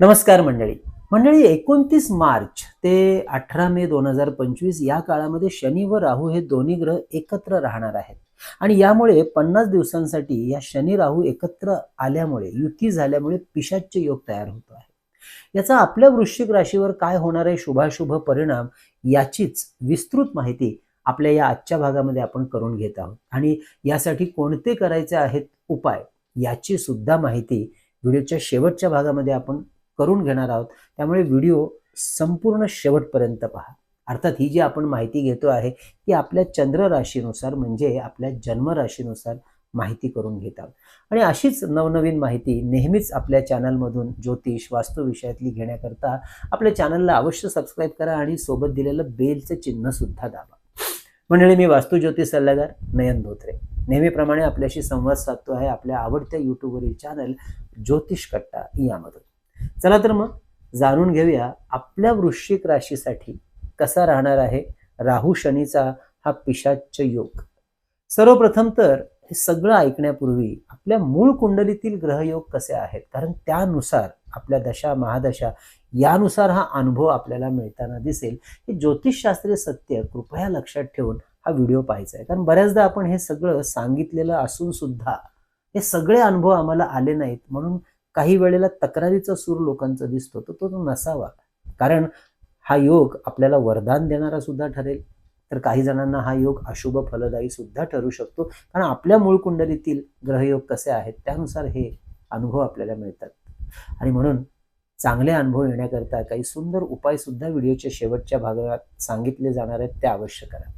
नमस्कार मंडळी. मंडळी एकोणतीस मार्च ते अठरा मे दोन हजार पंचवीस या काळामध्ये शनी व राहू हे दोन्ही ग्रह एकत्र राहणार आहेत. आणि यामुळे पन्नास दिवसांसाठी या शनी राहू एकत्र आल्यामुळे युती झाल्यामुळे पिशाच्य योग तयार होतो आहे. याचा आपल्या वृश्चिक राशीवर काय होणार आहे शुभाशुभ परिणाम याचीच विस्तृत माहिती आपल्या या आजच्या भागामध्ये आपण करून घेत आहोत. आणि यासाठी कोणते करायचे आहेत उपाय याची सुद्धा माहिती व्हिडिओच्या शेवटच्या भागामध्ये आपण करून घेणार आहोत. त्यामुळे व्हिडिओ संपूर्ण शेवटपर्यंत पहा. अर्थात ही जी आपण माहिती घेतो आहे ती आपल्या चंद्र राशीनुसार म्हणजे आपल्या जन्म राशीनुसार माहिती करून घेत आहोत. आणि अशीच नवनवीन माहिती नेहमीच आपल्या चॅनलमधून ज्योतिष वास्तू विषयातली घेण्याकरता आपल्या चॅनलला अवश्य सबस्क्राईब करा आणि सोबत दिलेलं बेलचं चिन्ह सुद्धा दाबा. मंडळी मी वास्तू ज्योतिष सल्लागार नयन धोत्रे. नेहमीप्रमाणे आपल्याशी संवाद साधतो आहे आपल्या आवडत्या यूट्यूबवरील चॅनल ज्योतिष कट्टा यामधून. चला तर मग जाणून घेऊया आपल्या वृश्चिक राशीसाठी कसा राहणार आहे राहू शनीचा हा पिशाच योग. सर्वप्रथम तर हे सगळं ऐकण्यापूर्वी आपल्या मूळ कुंडलीतील ग्रहयोग कसे आहेत? कारण त्यानुसार आपल्या दशा महादशा यानुसार हा अनुभव आपल्याला मिळताना दिसेल. हे ज्योतिषशास्त्रीय सत्य कृपया लक्षात ठेवून हा व्हिडिओ पाहायचा आहे. कारण बऱ्याचदा आपण हे सगळं सांगितलेलं असून सुद्धा हे सगळे अनुभव आम्हाला आले नाहीत. म्हणून काही वेळेला तक्रारीचा सूर लोकांचा दिसतो तर तो नसावा. कारण हा योग आपल्याला वरदान देणारा सुद्धा ठरेल. तर काही जणांना हा योग अशुभ फलदायी सुद्धा ठरू शकतो. कारण आपल्या मूळ कुंडलीतील ग्रहयोग कसे आहेत त्यानुसार हे अनुभव आपल्याला मिळतात. आणि म्हणून चांगले अनुभव येण्याकरता काही सुंदर उपाय सुद्धा व्हिडिओच्या शेवटच्या भागात सांगितले जाणार आहेत ते अवश्य करा.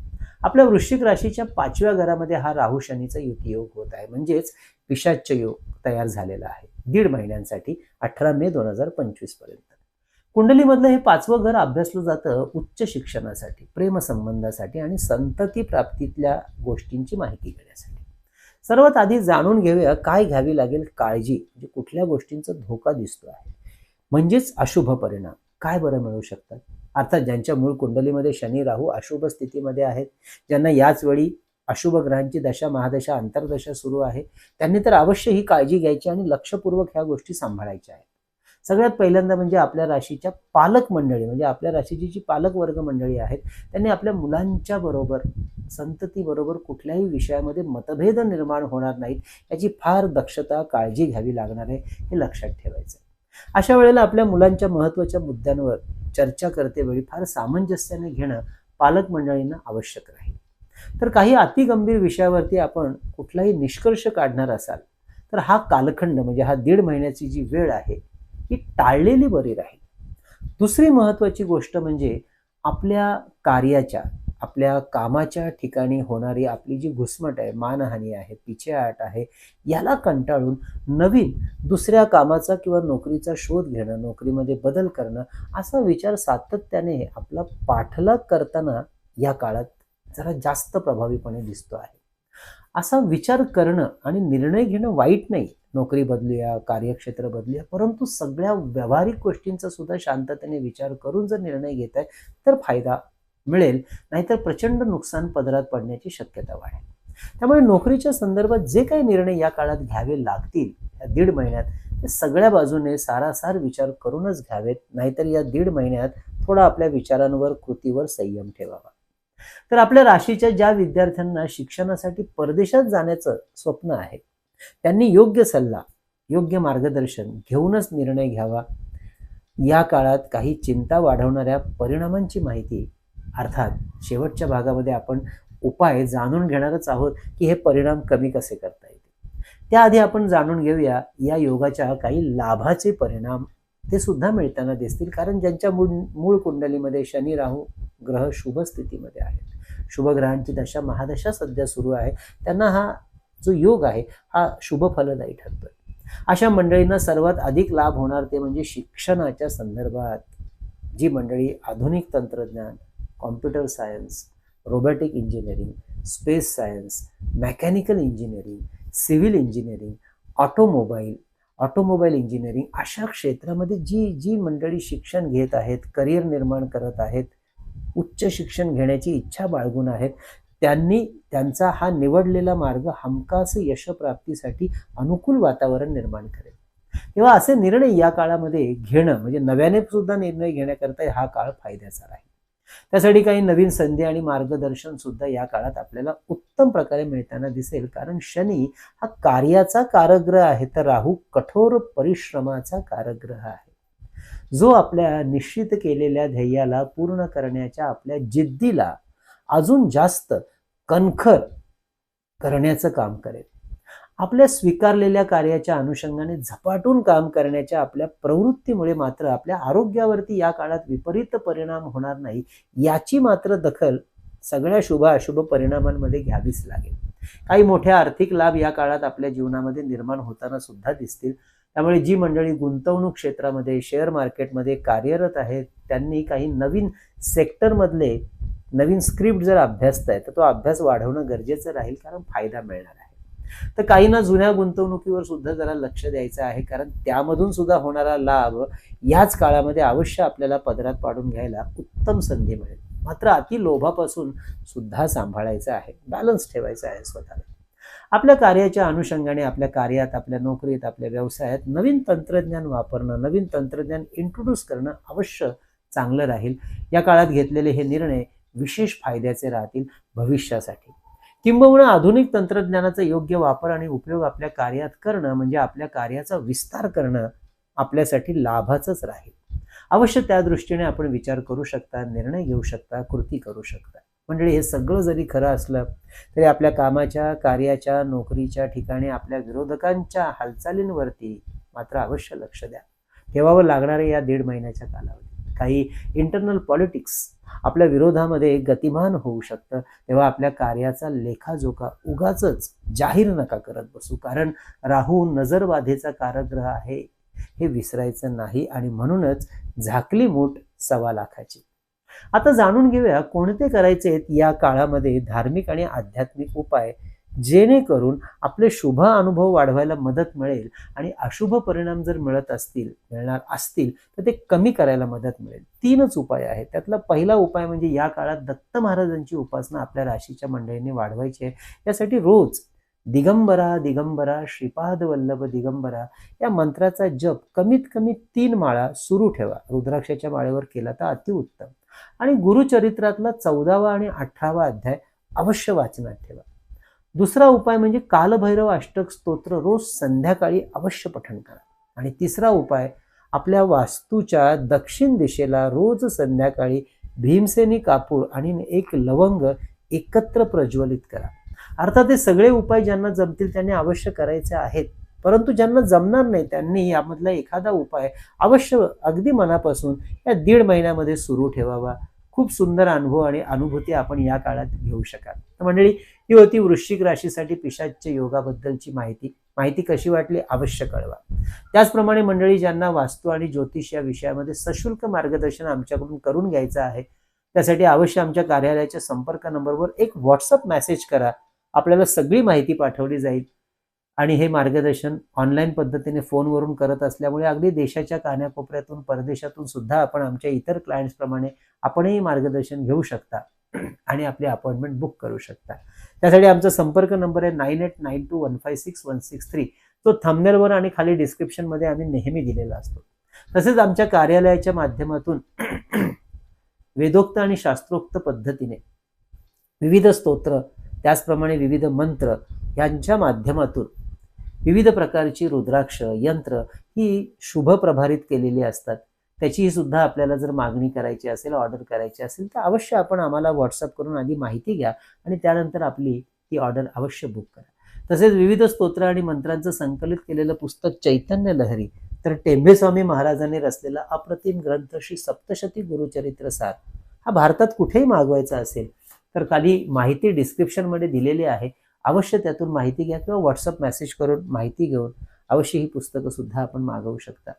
आपल्या वृश्चिक राशीच्या पाचव्या घरामध्ये हा राहू शनीचा युती योग होत आहे. म्हणजेच पिशाच्य योग तयार झालेला आहे. दीड महिन्यांसाठी अठरा मे दोन हजार पंचवीसपर्यंत कुंडलीमधलं हे पाचवं घर अभ्यासलं जातं उच्च शिक्षणासाठी प्रेमसंबंधासाठी आणि संतती प्राप्तीतल्या गोष्टींची माहिती घेण्यासाठी. सर्वात आधी जाणून घेऊया काय घ्यावी लागेल काळजी म्हणजे कुठल्या गोष्टींचा धोका दिसतो आहे. म्हणजेच अशुभ परिणाम काय बरं मिळू शकतात? अर्थात ज्यांच्या मूळ कुंडलीमध्ये शनी राहू अशुभ स्थितीमध्ये आहेत ज्यांना याच वेळी अशुभ ग्रहांची दशा महादशा अंतर्दशा सुरू आहे. त्यांनी तर अवश्य ही काळजी घ्यायची आणि लक्षपूर्वक ह्या गोष्टी सांभाळायच्या आहेत. सगळ्यात पहिल्यांदा म्हणजे आपल्या राशीच्या पालक मंडळी म्हणजे आपल्या राशीची जी पालक वर्ग मंडळी आहेत त्यांनी आपल्या मुलांच्या बरोबर संतती बरोबर कुठल्याही विषयामध्ये मतभेद निर्माण होणार नाहीत याची फार दक्षता काळजी घ्यावी लागणार आहे हे लक्षात ठेवायचं अशा वेळेला आपल्या मुलांच्या महत्त्वाच्या मुद्द्यांवर चर्चा करते वेळी फार सामंजस्याने घेणं पालक मंडळींना आवश्यक राहील. तर काही अतिगंभीर विषयावरती आपण कुठलाही निष्कर्ष काढणार असाल तर हा कालखंड म्हणजे हा दीड महिन्याची जी वेळ आहे ही टाळलेली बरी राहील. दुसरी महत्त्वाची गोष्ट म्हणजे आपल्या कार्याच्या आपल्या कामाच्या ठिकाणी होणारी आपली जी घुसमट आहे मानहानी आहे पिछेहाट आहे याला कंटाळून नवीन दुसऱ्या कामाचा किंवा नोकरीचा शोध घेणं नोकरीमध्ये बदल करणं असा विचार सातत्याने आपला पाठलाग करताना या काळात जरा जास्त प्रभावीपणे दिसतो आहे. असा विचार करणं आणि निर्णय घेणं वाईट नाही. नोकरी बदलूया कार्यक्षेत्र बदलूया परंतु सगळ्या व्यावहारिक गोष्टींचा सुद्धा शांततेने विचार करून जर निर्णय घेत आहे तर फायदा मिळेल. नाहीतर प्रचंड नुकसान पदरात पडण्याची शक्यता वाढेल. त्यामुळे नोकरीच्या संदर्भात जे काही निर्णय या काळात घ्यावे लागतील या दीड महिन्यात ते सगळ्या बाजूने सारासार विचार करूनच घ्यावेत. नाहीतर या दीड महिन्यात थोडा आपल्या विचारांवर कृतीवर संयम ठेवावा. तर आपल्या राशीच्या ज्या विद्यार्थ्यांना शिक्षणासाठी परदेशात जाण्याचं स्वप्न आहे त्यांनी योग्य सल्ला योग्य मार्गदर्शन घेऊनच निर्णय घ्यावा. या काळात काही चिंता वाढवणाऱ्या परिणामांची माहिती अर्थात शेवटच्या भागामध्ये आपण उपाय जाणून घेणारच आहोत की हे परिणाम कमी कसे करता येतील. त्याआधी आपण जाणून घेऊया या योगाच्या काही लाभाचे परिणाम ते सुद्धा मिळताना दिसतील कारण ज्यांच्या मूळ मूळ कुंडलीमध्ये शनी राहू ग्रह शुभ स्थितीमध्ये आहेत. शुभ ग्रहांची दशा महादशा सध्या सुरू आहे. त्यांना हा जो योग आहे हा शुभ फलदायी ठरतोय. अशा मंडळींना सर्वात अधिक लाभ होणार ते म्हणजे शिक्षणाच्या संदर्भात जी मंडळी आधुनिक तंत्रज्ञान computer science robotic engineering space science mechanical engineering civil engineering automobile automobile engineering अशा क्षेत्रामध्ये जी जी मंडळी शिक्षण घेत आहेत करिअर निर्माण करत आहेत उच्च शिक्षण घेण्याची इच्छा बाळगून आहेत. त्यांनी त्यांचा हा निवडलेला मार्ग हमखास यशप्राप्तीसाठी अनुकूल वातावरण निर्माण करेल. तेव्हा असे निर्णय या काळामध्ये घेणं म्हणजे नव्याने सुद्धा निर्णय घेण्याकरता हा काळ फायद्याचा राहील. त्यासाठी काही नवीन संधी आणि मार्गदर्शन सुद्धा या काळात आपल्याला उत्तम प्रकारे मिळताना दिसेल. कारण शनी हा कार्याचा कारग्रह आहे. तर राहू कठोर परिश्रमाचा कारग्रह आहे. जो आपल्या निश्चित केलेल्या ध्येयाला पूर्ण करण्याच्या आपल्या जिद्दीला अजून जास्त कणखर करण्याचं काम करेल. आपल्या स्वीकारलेल्या कार्याच्या अनुषंगाने झपाटून काम करण्याच्या आपल्या प्रवृत्तीमुळे मात्र आपल्या आरोग्यावरती या काळात विपरीत परिणाम होणार नाही याची मात्र दखल सगळ्या शुभ अशुभ परिणामांमध्ये घ्यावीच लागेल. काही मोठ्या आर्थिक लाभ या काळात आपल्या जीवनामध्ये निर्माण होताना सुद्धा दिसतील. त्यामुळे जी मंडळी गुंतवणूक क्षेत्रामध्ये शेअर मार्केटमध्ये कार्यरत आहेत त्यांनी काही नवीन सेक्टरमधले नवीन स्क्रिप्ट जर अभ्यासत आहे तर तो अभ्यास वाढवणं गरजेचं राहील कारण फायदा मिळणार आहे. तर काहींना जुन्या गुंतवणुकीवर सुद्धा जरा लक्ष द्यायचं आहे कारण त्यामधून सुद्धा होणारा लाभ याच काळामध्ये अवश्य आपल्याला पदरात पाडून घ्यायला उत्तम संधी मिळेल. मात्र अति लोभापासून सुद्धा सांभाळायचं आहे बॅलन्स ठेवायचा आहे स्वतःला. आपल्या कार्याच्या अनुषंगाने आपल्या कार्यात आपल्या नोकरीत आपल्या व्यवसायात नवीन तंत्रज्ञान वापरणं नवीन तंत्रज्ञान इंट्रोड्यूस करणं अवश्य चांगलं राहील. या काळात घेतलेले हे निर्णय विशेष फायद्याचे राहतील भविष्यासाठी. किंबहुना आधुनिक तंत्रज्ञानाचा योग्य वापर आणि उपयोग आपल्या कार्यात करणं म्हणजे आपल्या कार्याचा विस्तार करणं आपल्यासाठी लाभाचंच राहील. अवश्य त्या दृष्टीने आपण विचार करू शकता निर्णय घेऊ शकता कृती करू शकता. म्हणजे हे सगळं जरी खरं असलं तरी आपल्या कामाच्या कार्याच्या नोकरीच्या ठिकाणी आपल्या विरोधकांच्या हालचालींवरती मात्र अवश्य लक्ष द्या. ठेवावं लागणारे या दीड महिन्याच्या कालावधीत. काही इंटरनल पॉलिटिक्स आपल्या विरोधामध्ये गतिमान होऊ शकतं तेव्हा आपल्या कार्याचा लेखाजोखा उगाच जाहीर नका करत बसू. कारण राहू नजरबाधेचा काराग्रह आहे हे विसरायचं नाही आणि म्हणूनच झाकली मूठ सव्वा लाखाची. आता जाणून घेऊया कोणते करायचे या काळामध्ये धार्मिक आणि आध्यात्मिक उपाय जेणेकरून आपले शुभ अनुभव वाढवायला मदत मिळेल आणि अशुभ परिणाम जर मिळत असतील मिळणार असतील तर ते कमी करायला मदत मिळेल. तीनच उपाय आहेत. त्यातला पहिला उपाय म्हणजे या काळात दत्त महाराजांची उपासना आपल्या राशीच्या मंडळींनी वाढवायची आहे. यासाठी रोज दिगंबरा दिगंबरा श्रीपाद वल्लभ दिगंबरा या मंत्राचा जप कमीत कमी तीन माळा सुरू ठेवा. रुद्राक्षाच्या माळेवर केला तर अतिउत्तम. आणि गुरुचरित्रातला चौदावा आणि अठरावा अध्याय अवश्य वाचनात ठेवा. दुसरा उपाय म्हणजे कालभैरव अष्टक स्तोत्र रोज संध्याकाळी अवश्य पठण करा. आणि तिसरा उपाय आपल्या वास्तूच्या दक्षिण दिशेला रोज संध्याकाळी भीमसेनी कापूर आणि एक लवंग एकत्र प्रज्वलित करा. अर्थात हे सगळे उपाय ज्यांना जमतील त्यांनी अवश्य करायचे आहेत. परंतु ज्यांना जमणार नाही त्यांनी यामधला एखादा उपाय अवश्य अगदी मनापासून या दीड महिन्यामध्ये सुरू ठेवावा. खूप सुंदर अनुभव आणि अनुभूती आपण या काळात घेऊ शकाल. तर मंडळी ही होती वृश्चिक राशीसाठी पिशाच्या योगाबद्दलची माहिती. माहिती कशी वाटली अवश्य कळवा. त्याचप्रमाणे मंडळी ज्यांना वास्तू आणि ज्योतिष या विषयामध्ये सशुल्क मार्गदर्शन आमच्याकडून करून घ्यायचं आहे त्यासाठी अवश्य आमच्या कार्यालयाच्या संपर्क नंबरवर एक व्हॉट्सअप मेसेज करा. आपल्याला सगळी माहिती पाठवली जाईल. आणि हे मार्गदर्शन ऑनलाईन पद्धतीने फोनवरून करत असल्यामुळे अगदी देशाच्या कान्याकोपऱ्यातून परदेशातून सुद्धा आपण आमच्या इतर क्लायंट्सप्रमाणे आपणही मार्गदर्शन घेऊ शकता. आणि आपली अपॉइंटमेंट बुक करू शकता. त्यासाठी आमचा संपर्क नंबर आहे nine eight nine two one five six one six three तो थंबनेलवर आणि खाली डिस्क्रिप्शनमध्ये आम्ही नेहमी दिलेला असतो. तसेच आमच्या कार्यालयाच्या माध्यमातून वेदोक्त आणि शास्त्रोक्त पद्धतीने विविध स्तोत्र त्याचप्रमाणे विविध मंत्र यांच्या माध्यमातून विविध प्रकारची रुद्राक्ष यंत्र ही शुभ प्रभारित केलेली असतात. त्याचीही सुद्धा आपल्याला जर मागणी करायची असेल ऑर्डर करायची असेल तर अवश्य आपण आम्हाला व्हॉट्सअप करून आधी माहिती घ्या आणि त्यानंतर आपली ती ऑर्डर अवश्य बुक करा. तसेच विविध स्तोत्र आणि मंत्रांचं संकलित केलेलं पुस्तक चैतन्य लहरी तर टेंबेस्वामी महाराजांनी रचलेला अप्रतिम ग्रंथ श्री सप्तशती गुरुचरित्र सार हा भारतात कुठेही मागवायचा असेल तर खाली माहिती डिस्क्रिप्शनमध्ये दिलेली आहे. अवश्य त्यातून माहिती घ्या किंवा व्हॉट्सअप मेसेज करून माहिती घेऊन अवश्य ही पुस्तकं सुद्धा आपण मागवू शकता.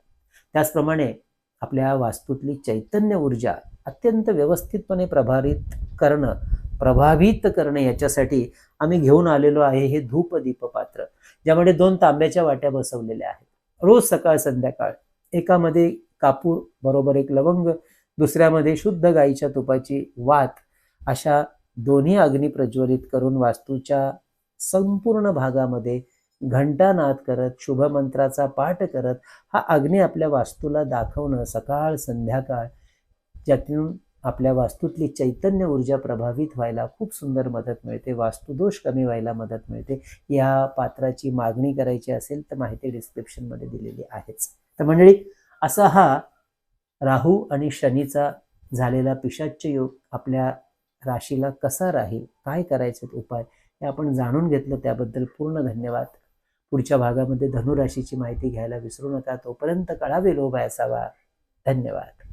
त्याचप्रमाणे आपल्या वास्तूतली चैतन्य ऊर्जा अत्यंत व्यवस्थितपणे प्रभारित करणं प्रभावित करणं याच्यासाठी आम्ही घेऊन आलेलो आहे हे धूप दीपपात्र ज्यामध्ये दोन तांब्याच्या वाट्या बसवलेल्या आहेत. रोज सकाळ संध्याकाळ एकामध्ये कापूर बरोबर एक लवंग दुसऱ्यामध्ये शुद्ध गाईच्या तुपाची वात अशा दोन्ही अग्नी प्रज्वलित करून वास्तूच्या संपूर्ण भागामध्ये घंटानाद करत शुभमंत्राचा पाठ करत हा अग्नी आपल्या वास्तूला दाखवणं सकाळ संध्याकाळ ज्यातून आपल्या वास्तूतली चैतन्य ऊर्जा प्रभावित व्हायला खूप सुंदर मदत मिळते वास्तुदोष कमी व्हायला मदत मिळते. या पात्राची मागणी करायची असेल तर माहिती डिस्क्रिप्शनमध्ये दिलेली आहेच. तर मंडळी असा हा राहू आणि शनीचा झालेला पिशाच्य योग आपल्या राशीला कसा राहील? काय करायचे उपाय? हे आपण जाणून घेतलं. त्याबद्दल पूर्ण धन्यवाद. पुढच्या भागामध्ये धनुराशीची माहिती घ्यायला विसरू नका. तोपर्यंत कळावे लोभ असावा धन्यवाद.